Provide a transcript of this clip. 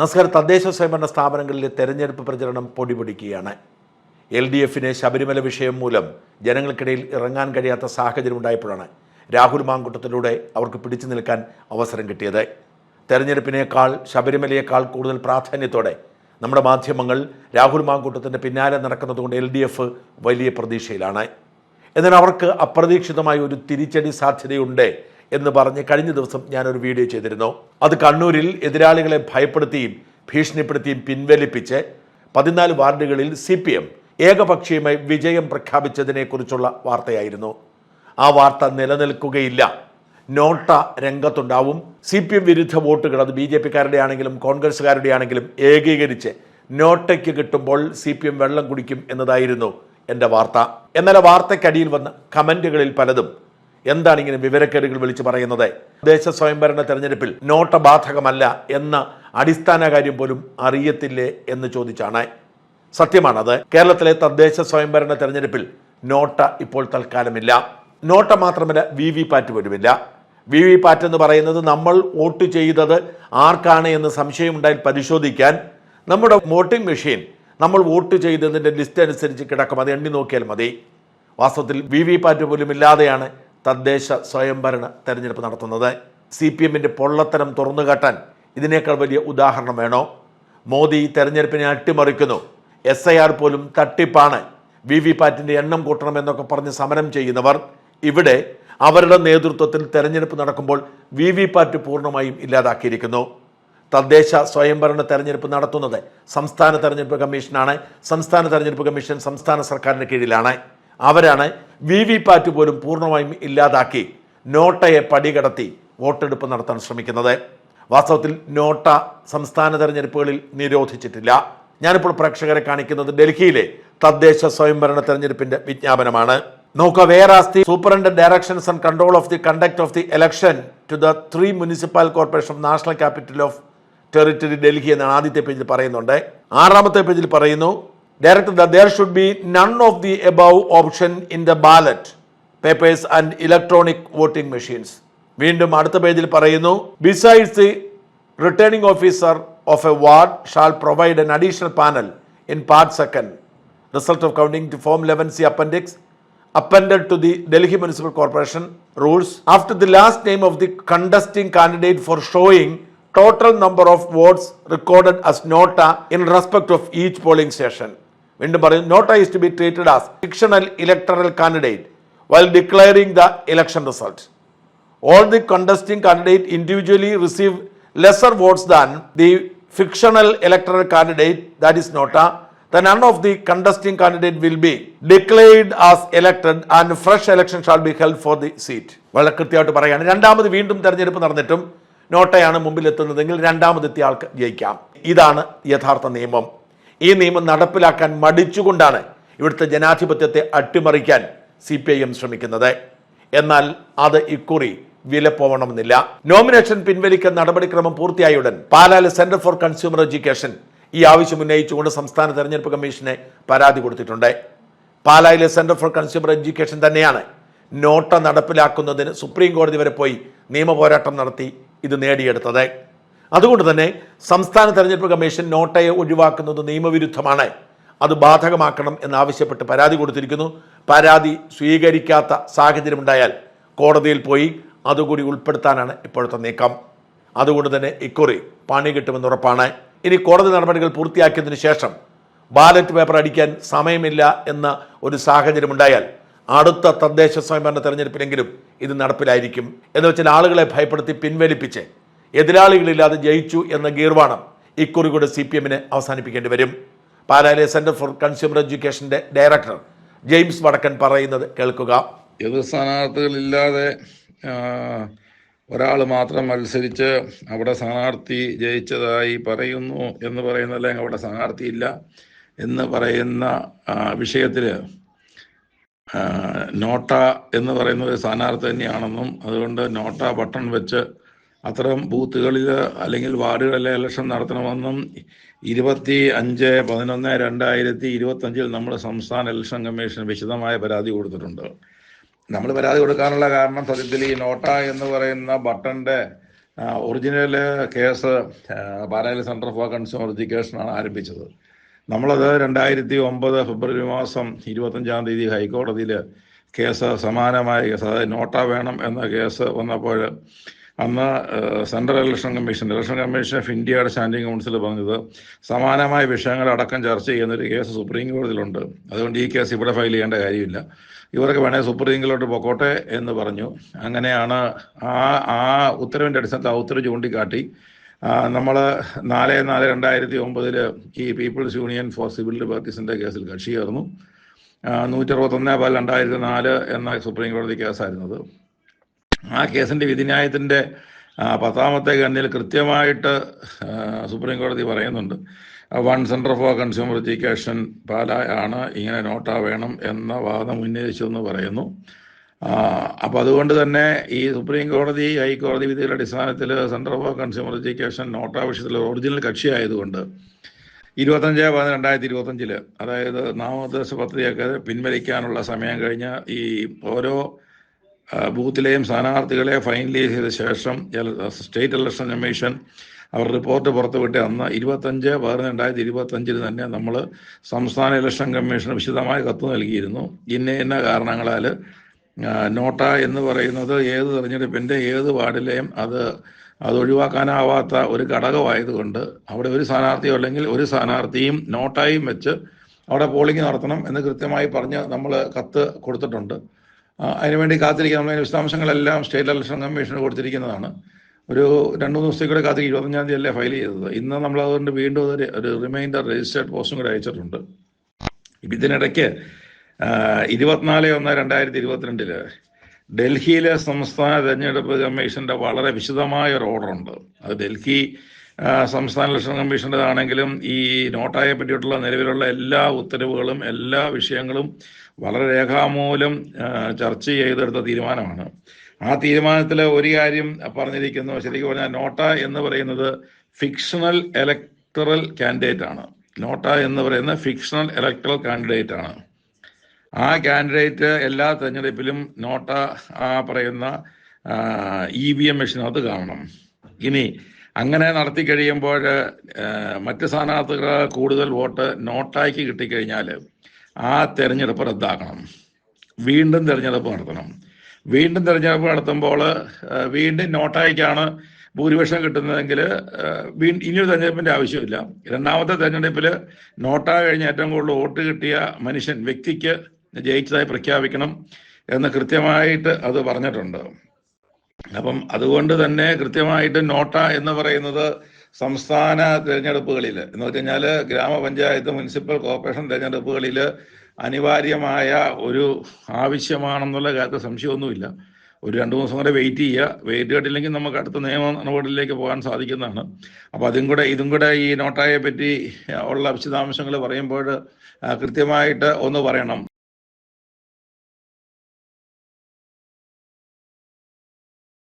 നമസ്കാരം. തദ്ദേശ സ്വയംഭരണ സ്ഥാപനങ്ങളിലെ തെരഞ്ഞെടുപ്പ് പ്രചരണം പൊടിപൊടിക്കുകയാണ്. എൽ ഡി എഫിന് ശബരിമല വിഷയം മൂലം ജനങ്ങൾക്കിടയിൽ ഇറങ്ങാൻ കഴിയാത്ത സാഹചര്യം ഉണ്ടായപ്പോഴാണ് രാഹുൽ മാങ്കുട്ടത്തിലൂടെ അവർക്ക് പിടിച്ചു നിൽക്കാൻ അവസരം കിട്ടിയത്. തെരഞ്ഞെടുപ്പിനേക്കാൾ ശബരിമലയേക്കാൾ കൂടുതൽ പ്രാധാന്യത്തോടെ നമ്മുടെ മാധ്യമങ്ങൾ രാഹുൽ മാങ്കൂട്ടത്തിന്റെ പിന്നാലെ നടക്കുന്നതുകൊണ്ട് എൽ ഡി എഫ് വലിയ പ്രതീക്ഷയിലാണ്. എന്നാൽ അവർക്ക് അപ്രതീക്ഷിതമായ ഒരു തിരിച്ചടി സാധ്യതയുണ്ട് എന്ന് പറഞ്ഞ് കഴിഞ്ഞ ദിവസം ഞാനൊരു വീഡിയോ ചെയ്തിരുന്നു. അത് കണ്ണൂരിൽ എതിരാളികളെ ഭയപ്പെടുത്തിയും ഭീഷണിപ്പെടുത്തിയും പിൻവലിപ്പിച്ച് പതിനാല് വാർഡുകളിൽ സി പി എം ഏകപക്ഷീയമായി വിജയം പ്രഖ്യാപിച്ചതിനെക്കുറിച്ചുള്ള വാർത്തയായിരുന്നു. ആ വാർത്ത നിലനിൽക്കുകയില്ല. നോട്ട രംഗത്തുണ്ടാവും. സി പി എം വിരുദ്ധ വോട്ടുകൾ അത് ബി ജെ പിക്കാരുടെ ആണെങ്കിലും കോൺഗ്രസ്സുകാരുടെ ആണെങ്കിലും ഏകീകരിച്ച് നോട്ടയ്ക്ക് കിട്ടുമ്പോൾ സി പി എം വെള്ളം കുടിക്കും എന്നതായിരുന്നു എന്റെ വാർത്ത. എന്നാൽ വാർത്തയ്ക്കടിയിൽ വന്ന കമന്റുകളിൽ പലതും എന്താണ് ഇങ്ങനെ വിവരക്കേടുകൾ വിളിച്ചു പറയുന്നത്? ദേശ സ്വയംഭരണ തെരഞ്ഞെടുപ്പിൽ നോട്ട ബാധകമല്ല എന്ന അടിസ്ഥാന കാര്യം പോലും അറിയത്തില്ലേ എന്ന് ചോദിച്ചാണ്. സത്യമാണത്. കേരളത്തിലെ തദ്ദേശ സ്വയംഭരണ തെരഞ്ഞെടുപ്പിൽ നോട്ട ഇപ്പോൾ തൽക്കാലമില്ല. നോട്ട മാത്രമല്ല വി വി പാറ്റ് പോലുമില്ല. വി വി പാറ്റ് എന്ന് പറയുന്നത് നമ്മൾ വോട്ട് ചെയ്തത് ആർക്കാണ് എന്ന് സംശയമുണ്ടായാൽ പരിശോധിക്കാൻ നമ്മുടെ വോട്ടിംഗ് മെഷീൻ നമ്മൾ വോട്ട് ചെയ്തതിന്റെ ലിസ്റ്റ് അനുസരിച്ച് കിടക്കും. അത് എണ്ണി നോക്കിയാൽ മതി. വാസ്തവത്തിൽ വി വി പാറ്റ് പോലും ഇല്ലാതെയാണ് തദ്ദേശ സ്വയംഭരണ തെരഞ്ഞെടുപ്പ് നടത്തുന്നത്. സി പി എമ്മിന്റെ പൊള്ളത്തരം തുറന്നു കാട്ടാൻ ഇതിനേക്കാൾ വലിയ ഉദാഹരണം വേണോ? മോദി തെരഞ്ഞെടുപ്പിനെ അട്ടിമറിക്കുന്നു. എസ് ഐ ആർ പോലും തട്ടിപ്പാണ്. വി വി പാറ്റിന്റെ എണ്ണം കൂട്ടണമെന്നൊക്കെ പറഞ്ഞ് സമരം ചെയ്യുന്നവർ ഇവിടെ അവരുടെ നേതൃത്വത്തിൽ തെരഞ്ഞെടുപ്പ് നടക്കുമ്പോൾ വി വി പാറ്റ് പൂർണമായും ഇല്ലാതാക്കിയിരിക്കുന്നു. തദ്ദേശ സ്വയംഭരണ തെരഞ്ഞെടുപ്പ് നടത്തുന്നത് സംസ്ഥാന തെരഞ്ഞെടുപ്പ് കമ്മീഷനാണ്. സംസ്ഥാന തെരഞ്ഞെടുപ്പ് കമ്മീഷൻ സംസ്ഥാന സർക്കാരിന് കീഴിലാണ്. അവരാണ് വി വി പാറ്റ് പോലും പൂർണമായും ഇല്ലാതാക്കി നോട്ടയെ പടികടത്തി വോട്ടെടുപ്പ് നടത്താൻ ശ്രമിക്കുന്നത്. വാസ്തവത്തിൽ നോട്ട സംസ്ഥാന തെരഞ്ഞെടുപ്പുകളിൽ നിരോധിച്ചിട്ടില്ല. ഞാനിപ്പോൾ പ്രേക്ഷകരെ കാണിക്കുന്നത് ഡൽഹിയിലെ തദ്ദേശ സ്വയംഭരണ തെരഞ്ഞെടുപ്പിന്റെ വിജ്ഞാപനമാണ്. നോക്ക the superintendence directions and control of the conduct of the election to the three municipal corporation of national capital of territory Delhi എന്നാണ് ആദ്യത്തെ പേജിൽ പറയുന്നുണ്ട്. ആറാമത്തെ പേജിൽ പറയുന്നു Director the there should be none of the above option in the ballot papers and electronic voting machines വീണ്ടും അടുത്ത പേജിൽ പറയുന്നു besides the returning officer of a ward shall provide an additional panel in part second result of counting to form 11C appendix appended to the Delhi Municipal Corporation rules after the last name of the contesting candidate for showing total number of votes recorded as nota in respect of each polling station. വീണ്ടും പറയും NOTA is to be treated as fictional electoral candidate while declaring the election result all the contesting candidate individually receive lesser votes than the fictional electoral candidate that is NOTA the none of the contesting candidate will be declared as elected and fresh election shall be held for the seat വളരെ കൃത്യമായിട്ട് പറയുകയാണ്. രണ്ടാമത് വീണ്ടും തെരഞ്ഞെടുപ്പ് നടന്നിട്ടും നോട്ടയാണ് മുമ്പിൽ എത്തുന്നതെങ്കിൽ രണ്ടാമതെത്തിയ ആൾക്ക് ജയിക്കാം. ഇതാണ് യഥാർത്ഥ നിയമം. ഈ നിയമം നടപ്പിലാക്കാൻ മടിച്ചുകൊണ്ടാണ് ഇവിടുത്തെ ജനാധിപത്യത്തെ അട്ടിമറിക്കാൻ സി പി ഐ എം ശ്രമിക്കുന്നത്. എന്നാൽ അത് ഇക്കുറി വില പോവണമെന്നില്ല നോമിനേഷൻ പിൻവലിക്കൽ നടപടിക്രമം പൂർത്തിയായ ഉടൻ പാലാൽ സെന്റർ ഫോർ കൺസ്യൂമർ എഡ്യൂക്കേഷൻ ഈ ആവശ്യം ഉന്നയിച്ചുകൊണ്ട് സംസ്ഥാന തെരഞ്ഞെടുപ്പ് കമ്മീഷനെ പരാതി കൊടുത്തിട്ടുണ്ട്. പാലായിലെ സെന്റർ ഫോർ കൺസ്യൂമർ എഡ്യൂക്കേഷൻ തന്നെയാണ് നോട്ട നടപ്പിലാക്കുന്നതിന് സുപ്രീം കോടതി വരെ പോയി നിയമ പോരാട്ടം നടത്തി ഇത് നേടിയെടുത്തത്. അതുകൊണ്ട് തന്നെ സംസ്ഥാന തെരഞ്ഞെടുപ്പ് കമ്മീഷൻ നോട്ടയെ ഒഴിവാക്കുന്നത് നിയമവിരുദ്ധമാണ്. അത് ബാധകമാക്കണം എന്നാവശ്യപ്പെട്ട് പരാതി കൊടുത്തിരിക്കുന്നു. പരാതി സ്വീകരിക്കാത്ത സാഹചര്യമുണ്ടായാൽ കോടതിയിൽ പോയി അതുകൂടി ഉൾപ്പെടുത്താനാണ് ഇപ്പോഴത്തെ നീക്കം. അതുകൊണ്ട് തന്നെ ഇക്കുറി പണി കിട്ടുമെന്ന് ഉറപ്പാണ്. ഇനി കോടതി നടപടികൾ പൂർത്തിയാക്കിയതിനു ശേഷം ബാലറ്റ് പേപ്പർ അടിക്കാൻ സമയമില്ല എന്ന ഒരു സാഹചര്യമുണ്ടായാൽ അടുത്ത തദ്ദേശ സ്വയംഭരണ തെരഞ്ഞെടുപ്പിലെങ്കിലും ഇത് നടപ്പിലായിരിക്കും. എന്ന് വെച്ചാൽ ആളുകളെ ഭയപ്പെടുത്തി പിൻവലിപ്പിച്ച് എതിരാളികളില്ലാതെ ജയിച്ചു എന്ന ഗീർവാണം ഇക്കുറി കൂടെ സി പി എമ്മിന് അവസാനിപ്പിക്കേണ്ടി വരും. പാലായിലെ സെന്റർ ഫോർ കൺസ്യൂമർ എഡ്യൂക്കേഷന്റെ ഡയറക്ടർ ജെയിംസ് വടക്കൻ പറയുന്നത് കേൾക്കുക. എതിർ സ്ഥാനാർത്ഥികളില്ലാതെ ഒരാൾ മാത്രം മത്സരിച്ച് അവിടെ സ്ഥാനാർത്ഥി ജയിച്ചതായി പറയുന്നു എന്ന് പറയുന്ന അല്ലെങ്കിൽ അവിടെ സ്ഥാനാർത്ഥി ഇല്ല എന്ന് പറയുന്ന വിഷയത്തിൽ നോട്ട എന്ന് പറയുന്ന ഒരു സ്ഥാനാർത്ഥി തന്നെയാണെന്നും അതുകൊണ്ട് നോട്ട ബട്ടൺ വെച്ച് അത്തരം ബൂത്തുകളിൽ അല്ലെങ്കിൽ വാർഡുകളിലെ ഇലക്ഷൻ നടത്തണമെന്നും ഇരുപത്തി അഞ്ച് പതിനൊന്ന് രണ്ടായിരത്തി ഇരുപത്തഞ്ചിൽ നമ്മൾ സംസ്ഥാന ഇലക്ഷൻ കമ്മീഷൻ വിശദമായ പരാതി കൊടുത്തിട്ടുണ്ട്. നമ്മൾ പരാതി കൊടുക്കാനുള്ള കാരണം സത്യത്തിൽ ഈ നോട്ട എന്ന് പറയുന്ന ബട്ടന്റെ ഒറിജിനൽ കേസ് പാലായിൽ സെന്റർ ഫോർ കൺസ്യൂമർ എഡ്യൂക്കേഷനാണ് ആരംഭിച്ചത്. നമ്മളത് രണ്ടായിരത്തി ഒമ്പത് ഫെബ്രുവരി മാസം ഇരുപത്തഞ്ചാം തീയതി ഹൈക്കോടതിയിൽ കേസ് സമാനമായ കേസ് അതായത് നോട്ട വേണം എന്ന കേസ് വന്നപ്പോൾ അന്ന് central election commission election commission of ഇന്ത്യയുടെ സ്റ്റാൻഡിംഗ് കൗൺസിൽ പറഞ്ഞത് സമാനമായ വിഷയങ്ങളടക്കം ചർച്ച ചെയ്യുന്ന ഒരു കേസ് സുപ്രീം കോടതിയിലുണ്ട്. അതുകൊണ്ട് ഈ കേസ് ഇവിടെ ഫയൽ ചെയ്യേണ്ട കാര്യമില്ല. ഇവർക്ക് വേണേൽ സുപ്രീം കോടതി പൊക്കോട്ടെ എന്ന് പറഞ്ഞു. അങ്ങനെയാണ് ആ ആ ഉത്തരവിന്റെ അടിസ്ഥാനത്തിൽ ആ ഉത്തരവ് ചൂണ്ടിക്കാട്ടി. നമ്മൾ നാല് നാല് രണ്ടായിരത്തി ഒമ്പതിൽ ഈ പീപ്പിൾസ് യൂണിയൻ ഫോർ സിവിൽ ലിബർട്ടീസിന്റെ കേസിൽ കക്ഷി ചേർന്നു നൂറ്റി അറുപത്തൊന്ന് പാൽ രണ്ടായിരത്തി നാല് എന്ന സുപ്രീം കോടതി കേസായിരുന്നത്. ആ കേസിന്റെ വിധിന്യായത്തിന്റെ പത്താമത്തെ ഖണ്ഡിൽ കൃത്യമായിട്ട് സുപ്രീം കോടതി പറയുന്നുണ്ട്. One centre for consumer education പാലായാണ് ഇങ്ങനെ നോട്ട വേണം എന്ന വാദം ഉന്നയിച്ചു എന്ന് പറയുന്നു അപ്പോൾ അതുകൊണ്ട് തന്നെ ഈ സുപ്രീം കോടതി ഹൈക്കോടതി വിധിയുടെ അടിസ്ഥാനത്തിൽ centre for consumer education NOTA വിഷയത്തിൽ ഒറിജിനൽ കക്ഷി കക്ഷിയായതുകൊണ്ട് ഇരുപത്തഞ്ച് പതിനൊന്ന് രണ്ടായിരത്തി ഇരുപത്തഞ്ചിൽ അതായത് നാമനിർദ്ദേശ പത്രികയൊക്കെ പിൻവലിക്കാനുള്ള സമയം കഴിഞ്ഞ ഈ ഓരോ ബൂത്തിലെയും സ്ഥാനാർത്ഥികളെ ഫൈനലൈസ് ചെയ്ത ശേഷം സ്റ്റേറ്റ് ഇലക്ഷൻ കമ്മീഷൻ അവർ റിപ്പോർട്ട് പുറത്തുവിട്ട് അന്ന് ഇരുപത്തഞ്ച് പതിനൊന്ന് രണ്ടായിരത്തി ഇരുപത്തഞ്ചിന് തന്നെ നമ്മൾ സംസ്ഥാന ഇലക്ഷൻ കമ്മീഷന് വിശദമായ കത്ത് നൽകിയിരുന്നു. ഇന്ന ഇന്ന കാരണങ്ങളാൽ നോട്ട എന്ന് പറയുന്നത് ഏത് തെരഞ്ഞെടുപ്പിന്റെ ഏത് വാർഡിലെയും അത് അത് ഒഴിവാക്കാനാവാത്ത ഒരു ഘടകമായതുകൊണ്ട് അവിടെ ഒരു സ്ഥാനാർത്ഥിയോ അല്ലെങ്കിൽ ഒരു സ്ഥാനാർത്ഥിയും നോട്ടായും വെച്ച് അവിടെ പോളിംഗ് നടത്തണം എന്ന് കൃത്യമായി പറഞ്ഞ് നമ്മൾ കത്ത് കൊടുത്തിട്ടുണ്ട്. അതിനുവേണ്ടി കാത്തിരിക്കുക നമ്മൾ വിശദാംശങ്ങളെല്ലാം സ്റ്റേറ്റ് ഇലക്ഷൻ കമ്മീഷന് കൊടുത്തിരിക്കുന്നതാണ്. ഒരു രണ്ട് മൂന്ന് ദിവസത്തേക്ക് കൂടെ കാത്തിരിക്കും. ഇരുപത്തഞ്ചാം തീയതി അല്ലേ ഫയൽ ചെയ്തത്. ഇന്ന് നമ്മൾ അതുകൊണ്ട് വീണ്ടും ഒരു ഒരു റിമൈൻഡർ രജിസ്റ്റേർഡ് പോസ്റ്റും കൂടെ അയച്ചിട്ടുണ്ട്. ഇതിനിടയ്ക്ക് ഇരുപത്തിനാല് ഒന്ന് രണ്ടായിരത്തി ഇരുപത്തിരണ്ടിൽ ഡൽഹിയിലെ സംസ്ഥാന തെരഞ്ഞെടുപ്പ് കമ്മീഷന്റെ വളരെ വിശദമായ ഒരു ഉണ്ട്. അത് ഡൽഹി സംസ്ഥാന ഇലക്ഷൻ കമ്മീഷന്റെതാണെങ്കിലും ഈ നോട്ടായെ പറ്റിയിട്ടുള്ള നിലവിലുള്ള എല്ലാ ഉത്തരവുകളും എല്ലാ വിഷയങ്ങളും വളരെ രേഖാമൂലം ചർച്ച ചെയ്തെടുത്ത തീരുമാനമാണ്. ആ തീരുമാനത്തിൽ ഒരു കാര്യം പറഞ്ഞിരിക്കുന്നു. ശരിക്കും പറഞ്ഞാൽ നോട്ട എന്ന് പറയുന്നത് ഫിക്ഷണൽ ഇലക്ടറൽ കാൻഡിഡേറ്റ് ആണ്. നോട്ട എന്ന് പറയുന്ന ഫിക്ഷണൽ ഇലക്ടറൽ കാൻഡിഡേറ്റ് ആണ്. ആ കാൻഡിഡേറ്റ് എല്ലാ തെരഞ്ഞെടുപ്പിലും നോട്ട ആ പറയുന്ന ഇ വി എം മെഷീനകത്ത് കാണണം. ഇനി അങ്ങനെ നടത്തി കഴിയുമ്പോൾ മറ്റ് സ്ഥാനാർത്ഥികൾ കൂടുതൽ വോട്ട് നോട്ടാക്കി കിട്ടിക്കഴിഞ്ഞാൽ ആ തെരഞ്ഞെടുപ്പ് റദ്ദാക്കണം. വീണ്ടും തെരഞ്ഞെടുപ്പ് നടത്തണം. വീണ്ടും തെരഞ്ഞെടുപ്പ് നടത്തുമ്പോൾ വീണ്ടും നോട്ടായിക്കാണ് ഭൂരിപക്ഷം കിട്ടുന്നതെങ്കിൽ ഇനിയൊരു തെരഞ്ഞെടുപ്പിന്റെ ആവശ്യമില്ല. രണ്ടാമത്തെ തെരഞ്ഞെടുപ്പിൽ നോട്ടാ കഴിഞ്ഞ ഏറ്റവും കൂടുതൽ വോട്ട് കിട്ടിയ മനുഷ്യൻ വ്യക്തിക്ക് ജയിച്ചതായി പ്രഖ്യാപിക്കണം എന്ന് കൃത്യമായിട്ട് അത് പറഞ്ഞിട്ടുണ്ട്. അപ്പം അതുകൊണ്ട് തന്നെ കൃത്യമായിട്ട് നോട്ട എന്ന് പറയുന്നത് സംസ്ഥാന തിരഞ്ഞെടുപ്പുകളിൽ എന്ന് വെച്ച് ഗ്രാമപഞ്ചായത്ത് മുനിസിപ്പൽ കോർപ്പറേഷൻ തിരഞ്ഞെടുപ്പുകളിൽ അനിവാര്യമായ ഒരു ആവശ്യമാണെന്നുള്ള കാര്യത്തിൽ സംശയമൊന്നുമില്ല. ഒരു രണ്ട് മൂന്ന് ദിവസം കൂടെ വെയിറ്റ് ചെയ്യുക. വെയിറ്റ് കേട്ടില്ലെങ്കിൽ നമുക്ക് അടുത്ത നിയമ നടപടിയിലേക്ക് പോകാൻ സാധിക്കുന്നതാണ്. അപ്പോൾ അതും കൂടെ ഇതും കൂടെ ഈ നോട്ടായെ പറ്റി ഉള്ള വിശദാംശങ്ങൾ പറയുമ്പോൾ കൃത്യമായിട്ട് ഒന്ന് പറയണം.